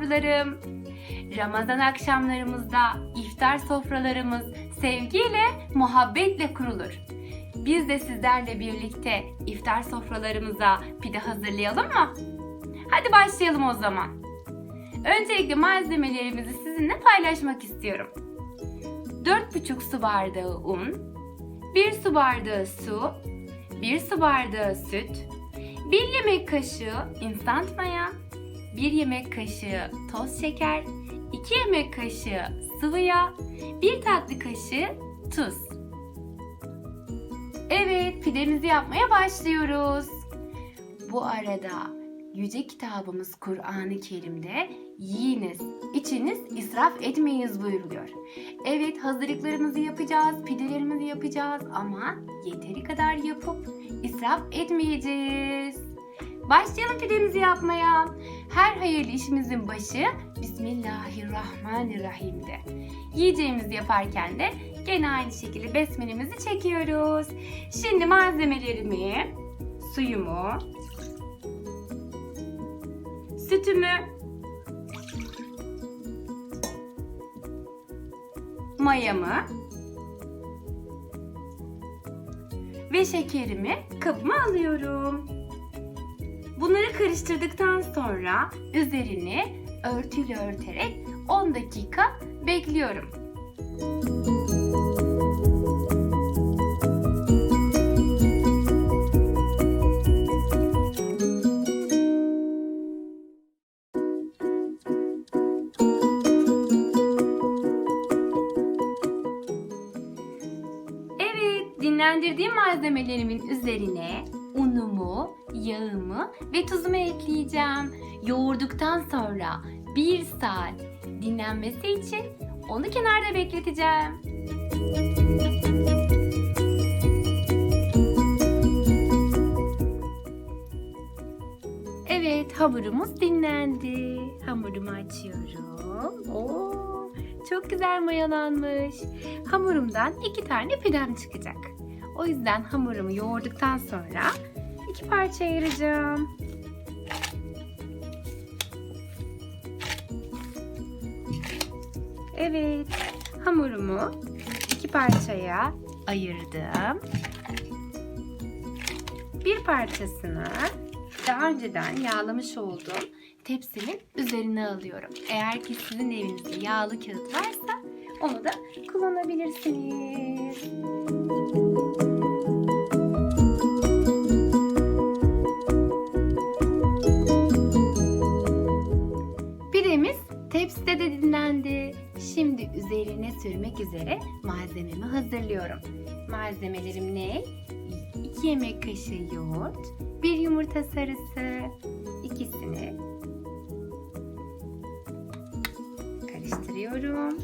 yavrularım. Ramazan akşamlarımızda iftar sofralarımız sevgiyle, muhabbetle kurulur. Biz de sizlerle birlikte iftar sofralarımıza pide hazırlayalım mı? Hadi başlayalım o zaman. Öncelikle malzemelerimizi sizinle paylaşmak istiyorum. 4,5 su bardağı un, 1 su bardağı su, 1 su bardağı süt, 1 yemek kaşığı instant maya, 1 yemek kaşığı toz şeker, 2 yemek kaşığı sıvı yağ, 1 tatlı kaşığı tuz. Evet, pidemizi yapmaya başlıyoruz. Bu arada yüce kitabımız Kur'an-ı Kerim'de yiyiniz, içiniz, israf etmeyiniz buyuruluyor. Evet hazırlıklarımızı yapacağız, pidelerimizi yapacağız ama yeteri kadar yapıp israf etmeyeceğiz. Başlayalım pidemizi yapmaya. Her hayırlı işimizin başı Bismillahirrahmanirrahim'de. Yiyeceğimizi yaparken de gene aynı şekilde besmelemizi çekiyoruz. Şimdi malzemelerimi, suyumu, sütümü, mayamı ve şekerimi kabıma alıyorum. Bunları karıştırdıktan sonra üzerini örtüyle örterek 10 dakika bekliyorum. Evet, dinlendirdiğim malzemelerimin üzerine unumu, yağımı ve tuzumu ekleyeceğim. Yoğurduktan sonra bir saat dinlenmesi için onu kenarda bekleteceğim. Evet, hamurumuz dinlendi. Hamurumu açıyorum. Oo, çok güzel mayalanmış. Hamurumdan iki tane pidem çıkacak. O yüzden hamurumu yoğurduktan sonra iki parça ayıracağım. Evet, hamurumu iki parçaya ayırdım. Bir parçasını daha önceden yağlamış olduğum tepsimin üzerine alıyorum. Eğer ki sizin evinizde yağlı kağıt varsa onu da kullanabilirsiniz. Üzerine sürmek üzere malzememi hazırlıyorum. Malzemelerim ne? 2 yemek kaşığı yoğurt, 1 yumurta sarısı, ikisini karıştırıyorum.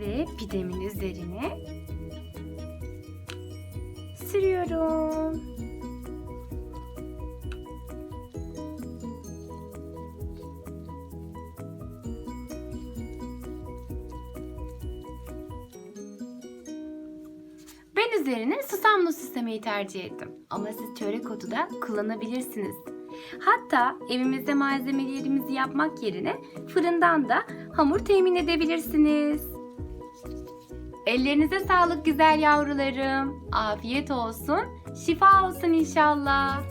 Ve pidemin üzerine sürüyorum. Ben üzerine susamlı süslemeyi tercih ettim. Ama siz çörek otu da kullanabilirsiniz. Hatta evimizde malzemelerimizi yapmak yerine fırından da hamur temin edebilirsiniz. Ellerinize sağlık güzel yavrularım. Afiyet olsun, şifa olsun inşallah.